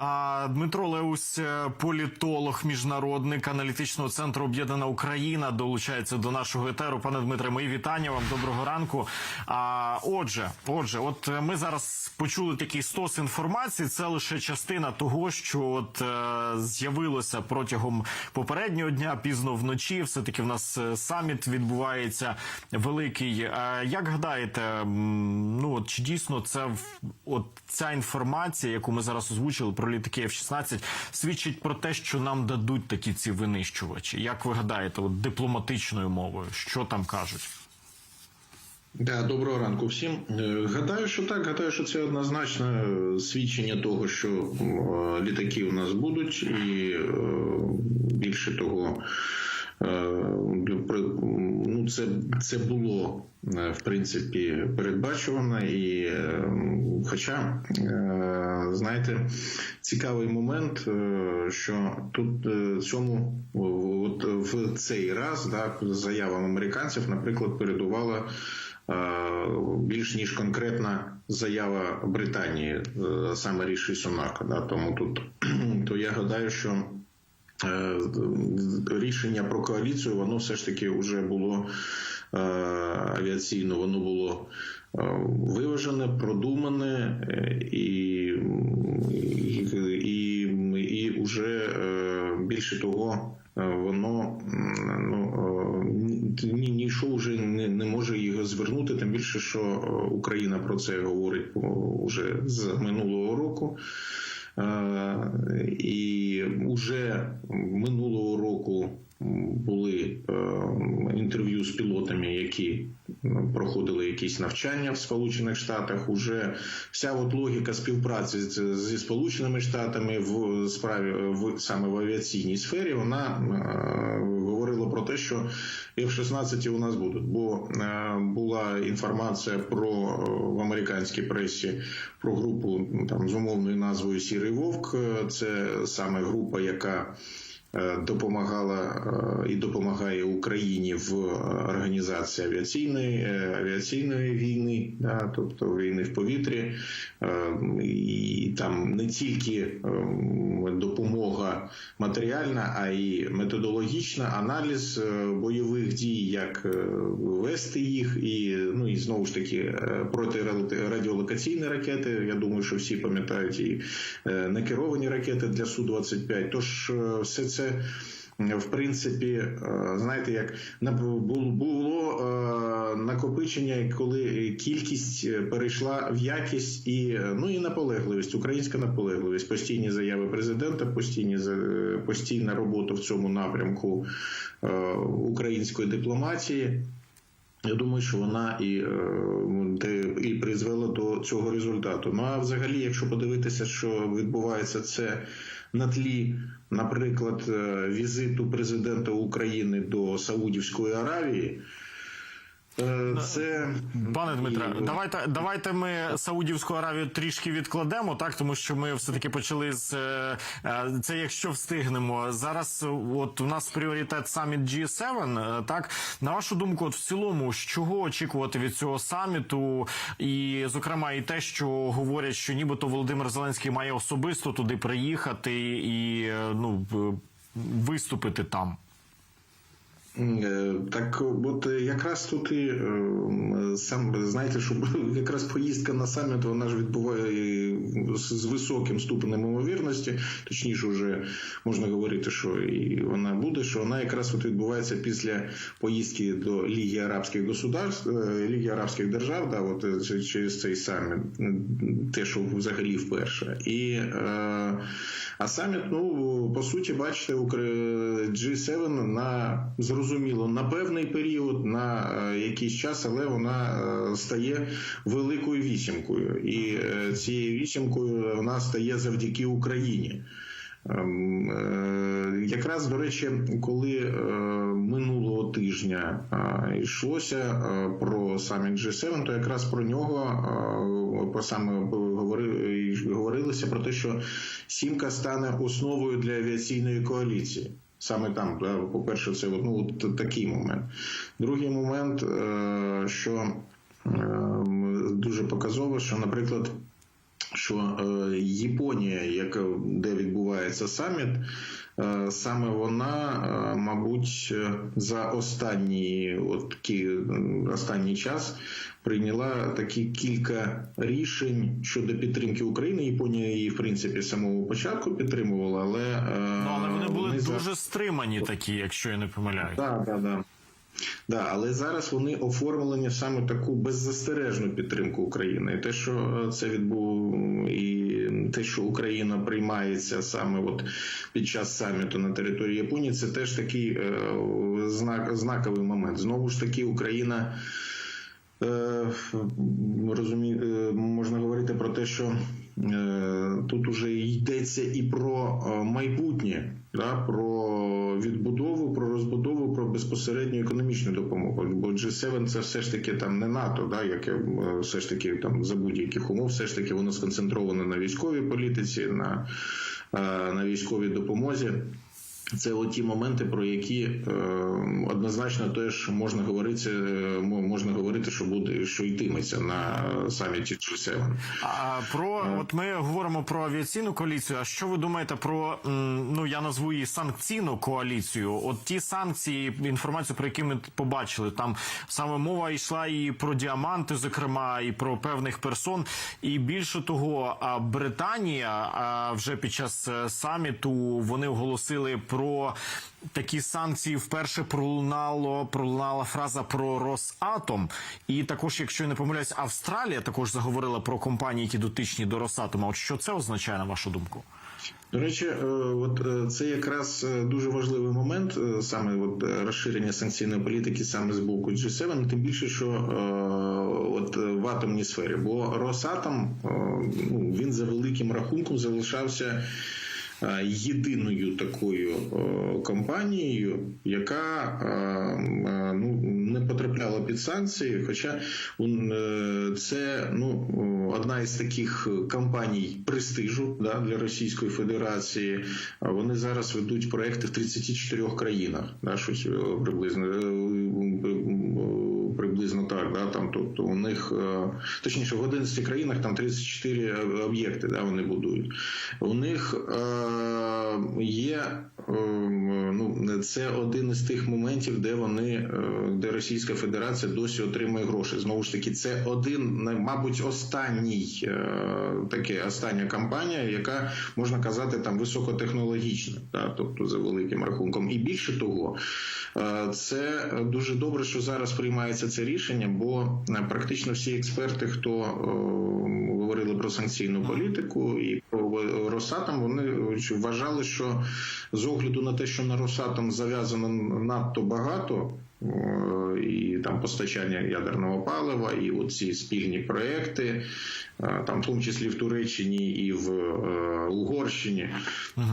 А Дмитро Леусь, е, політолог, міжнародник аналітичного центру Об'єднана Україна, долучається до нашого етеру. Пане Дмитре, мої вітання вам. Доброго ранку. А отже, отже, от е, ми зараз почули такий стос інформації. Це лише частина того, що от е, з'явилося протягом попереднього дня, пізно вночі. Все таки в нас е, саміт відбувається великий. Е, як гадаєте, ну от чи дійсно це от ця інформація, яку ми зараз озвучили про літаки F-16, свідчить про те, що нам дадуть такі ці винищувачі? Як ви гадаєте, от дипломатичною мовою, що там кажуть? Да, доброго ранку всім. Е, Гадаю, що так. Гадаю, що це однозначно е, свідчення того, що е, літаки у нас будуть, і е, більше того, ну, це, це було е, в принципі передбачувано. І, е, хоча, е, знаєте, цікавий момент, е, що тут е, цьому от в цей раз да, заявам американців, наприклад, передувала е, більш ніж конкретна заява Британії, е, саме Ріші Сунака. Да, тому тут то я гадаю, що е, рішення про коаліцію воно все ж таки вже було е, авіаційно, воно було е, виважене, продумане е, і, і, і, вже е, більше того. е, Воно ну, е, ні, ніщо вже не, не може його звернути, тим більше, що е, Україна про це говорить вже з минулого року. Е, І вже минулого року були е, інтерв'ю з пілотами, які ну, проходили якісь навчання в Сполучених Штатах. Уже вся от логіка співпраці зі Сполученими Штатами в справі в саме в авіаційній сфері вона е, говорила про те, що F-16 у нас будуть. Бо е, була інформація про е, в американській пресі про групу ну, там з умовною назвою Сірий Вовк. Е, Це саме група, яка е, допомагала е, і допомагає Україні в е, організації авіаційної е, авіаційної війни, да, тобто війни в повітрі, Е, і там не тільки е, допомога матеріальна, а й методологічна аналіз е, бойових дій, як е, вести їх, і ну і знову ж таки е, протирадіолокаційні ракети. Я думаю, що всі пам'ятають і е, некеровані ракети для су 25 Тож е, все це. В принципі, е, знаєте, як було е, накопичення, коли кількість е, перейшла в якість і ну і наполегливість, українська наполегливість, постійні заяви президента, постійні постійна робота в цьому напрямку української дипломатії. Я думаю, що вона і, і призвела до цього результату. Ну а взагалі, якщо подивитися, що відбувається це на тлі, наприклад, е, візиту президента України до Саудівської Аравії. Е, Це Пане Дмитре, і- давайте давайте ми Саудівську Аравію трішки відкладемо, так тому що ми все таки почали з е, е, це, якщо встигнемо. Зараз от у нас пріоритет саміт G7, е, Так на вашу думку, от в цілому, з чого очікувати від цього саміту, і зокрема, і те, що говорять, що нібито Володимир Зеленський має особисто туди приїхати і ну виступити там. Е, Так, от е, якраз тут і е, сам знаєте, що якраз поїздка на саміт вона ж відбуває з високим ступенем ймовірності, точніше, вже можна говорити, що і вона буде, що вона якраз от відбувається після поїздки до Ліги Арабських государств, е, Ліги Арабських держав, да, от е, через цей саміт, те, що взагалі вперше. І е, а саміт, ну по суті, бачите, Ukra- G7 на зрозуміло на певний період, на е, якийсь час, але вона е, стає великою вісімкою, і е, цією вісімкою вона стає завдяки Україні. Ем, Якраз до речі, коли минулого тижня йшлося про саміт G7, то якраз про нього по саме говори- говорилося про те, що сімка стане основою для авіаційної коаліції. Саме там, по-перше, це ну, такий момент. Другий момент, е, що е, дуже показово, що, наприклад, що е, Японія, яка де відбувається саміт, е, саме вона, е, мабуть, е, за останній от е, останній час прийняла такі кілька рішень щодо підтримки України. Японія її в принципі з самого початку підтримувала, але е, Ну але вони були за- дуже стримані, такі, якщо я не помиляюсь. так, так, так. Да, але зараз вони оформлені саме таку беззастережну підтримку України. І те, що це відбув, і те, що Україна приймається саме от під час саміту на території Японії, це теж такий е, знак, знаковий момент. Знову ж таки, Україна. Е, розумі... е, можна говорити про те, що е, тут уже йдеться і про майбутнє, да, про відбудову, про розбудову, про безпосередню економічну допомогу. Бо G7 це все ж таки там не НАТО, да, яке все ж таки там за будь-яких умов, все ж таки воно сконцентроване на військовій політиці, на, на військовій допомозі. Це от ті моменти, про які е, однозначно теж можна говорити, е, мо- можна говорити, що буде, що йтиметься на саміті G7. А про от ми говоримо про авіаційну коаліцію. А що ви думаєте про ну я назву її санкційну коаліцію? От ті санкції, інформацію про які ми побачили, там саме мова йшла і про діаманти, зокрема, і про певних персон. І більше того, Британія вже під час е, саміту вони оголосили про такі санкції. Вперше пролунало пролунала фраза про Росатом. І також, якщо я не помиляюсь, Австралія також заговорила про компанії, які дотичні до Росатома. От що це означає на вашу думку? До речі, е, от е, це якраз е, дуже важливий момент, саме от розширення санкційної політики саме з боку G7, тим більше, що от в атомній сфері, бо Росатом ну, він за великим рахунком залишався. Е, Єдиною такою е, компанією, яка е, ну не потрапляла під санкції. Хоча це ну одна із таких компаній престижу да, для Російської Федерації. Вони зараз ведуть проекти в 34 країнах, да, щось приблизно приблизно так. Да, там, тобто у них е, точніше в 11 країнах там 34 об'єкти, да, вони будують. У них е, є е, ну це один із тих моментів, де вони е, де Російська Федерація досі отримує гроші. Знову ж таки, це один, мабуть, останній е, таке остання кампанія, яка можна казати там високотехнологічна, да, тобто за великим рахунком. І більше того, е, це дуже добре, що зараз приймається це рішення, бо е, практично всі експерти, хто е, говорили про санкційну політику і про Росатом, вони вважали, що з огляду на те, що на Росатом зав'язано надто багато. І там постачання ядерного палива, і оці спільні проекти, е, там в тому числі в Туреччині і в е, Угорщині,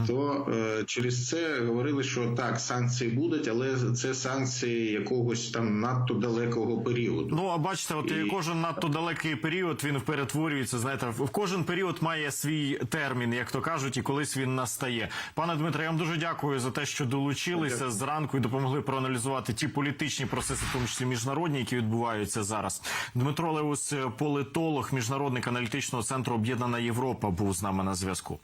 то е, через це говорили, що так, санкції будуть, але це санкції якогось там надто далекого періоду. Ну а бачите, от І- кожен надто далекий період він перетворюється. Знаєте, в кожен період має свій термін, як то кажуть, і колись він настає. Пане Дмитре, я вам дуже дякую за те, що долучилися зранку і допомогли проаналізувати ті політичні процеси, в тому числі міжнародні, які відбуваються зараз. Дмитро Леус, політолог міжнародник аналітичного центру Об'єднана Європа, був з нами на зв'язку.